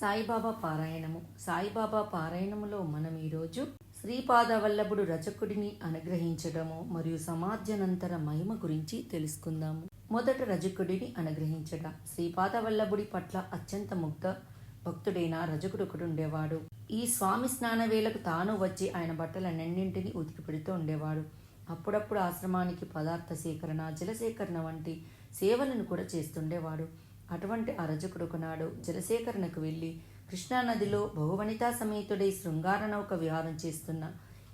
సాయిబాబా పారాయణము. సాయిబాబా పారాయణములో మనం ఈరోజు శ్రీపాదవల్లభుడు రజకుడిని అనుగ్రహించడము మరియు సమాధ్యనంతర మహిమ గురించి తెలుసుకుందాము. మొదట రజకుడిని అనుగ్రహించట. శ్రీపాదవల్లభుడి పట్ల అత్యంత ముగ్ధ భక్తుడైన రజకుడు ఒకడు ఉండేవాడు. ఈ స్వామి స్నాన వేళకు తాను వచ్చి ఆయన బట్టలన్నింటినీ ఉతికి పెడుతూ ఉండేవాడు. అప్పుడప్పుడు ఆశ్రమానికి పదార్థ సేకరణ జలసేకరణ వంటి సేవలను కూడా చేస్తుండేవాడు. అటువంటి ఆ నాడు ఒకనాడు జలసేకరణకు వెళ్ళి కృష్ణానదిలో బహువనితా సమేతుడై శృంగార నౌక విహారం చేస్తున్న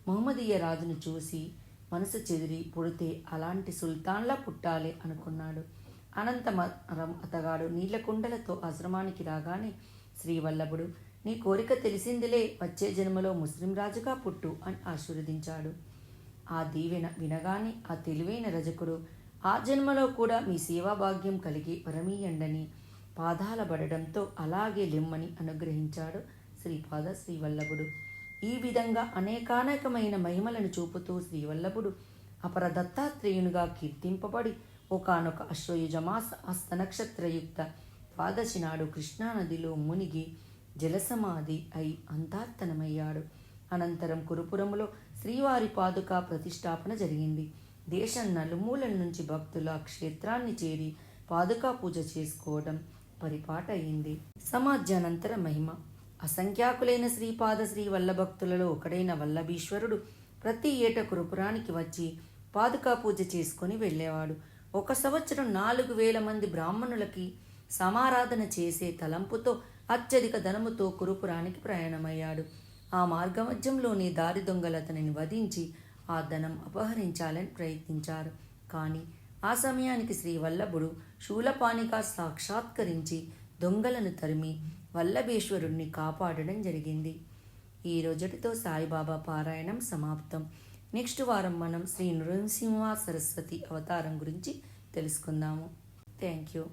మహమ్మదీయ రాజును చూసి మనసు చెదిరి పుడితే అలాంటి సుల్తాన్లా పుట్టాలి అనుకున్నాడు. అనంతమరం అతగాడు నీళ్ళ కుండలతో ఆశ్రమానికి రాగానే శ్రీవల్లభుడు నీ కోరిక తెలిసిందిలే వచ్చే జన్మలో ముస్లిం రాజుగా పుట్టు అని ఆశీర్వదించాడు. ఆ దీవెన వినగానే ఆ తెలివైన రజకుడు ఆ జన్మలో కూడా మీ సేవా భాగ్యం కలిగి పరమీయండని పాదాల పడడంతో అలాగే లెమ్మని అనుగ్రహించాడు శ్రీపాద శ్రీవల్లభుడు. ఈ విధంగా అనేకానేకమైన మహిమలను చూపుతూ శ్రీవల్లభుడు అపర దత్తాత్రేయునిగా కీర్తింపబడి ఒకనొక అశ్వయుజమాస హస్త నక్షత్రయుక్త ద్వాదశి నాడు కృష్ణానదిలో మునిగి జలసమాధి అయి అంతార్తనమయ్యాడు. అనంతరం కురుపురములో శ్రీవారి పాదుక ప్రతిష్టాపన జరిగింది. దేశం నలుమూలల నుంచి భక్తులు ఆ క్షేత్రాన్ని చేరి పాదుకా పూజ చేసుకోవడం పరిపాట అయింది. సమాధ్యానంతర మహిమ. అసంఖ్యాకులైన శ్రీపాద శ్రీ వల్లభక్తులలో ఒకడైన వల్లభీశ్వరుడు ప్రతి ఏట కురుపురానికి వచ్చి పాదుకా పూజ చేసుకొని వెళ్ళేవాడు. ఒక సంవత్సరం నాలుగు వేల మంది బ్రాహ్మణులకి సమారాధన చేసే తలంపుతో అత్యధిక ధనముతో కురుపురానికి ప్రయాణమయ్యాడు. ఆ మార్గమధ్యంలోనే దారి దొంగలు అతనిని వధించి ఆ ధనం అపహరించాలని ప్రయత్నించారు. కానీ ఆ సమయానికి శ్రీ వల్లభుడు శూలపానిగా సాక్షాత్కరించి దొంగలను తరిమి వల్లభేశ్వరుణ్ణి కాపాడడం జరిగింది. ఈ రోజుటితో సాయిబాబా పారాయణం సమాప్తం. నెక్స్ట్ వారం మనం శ్రీ నృసింహ సరస్వతి అవతారం గురించి తెలుసుకుందాము. Thank you.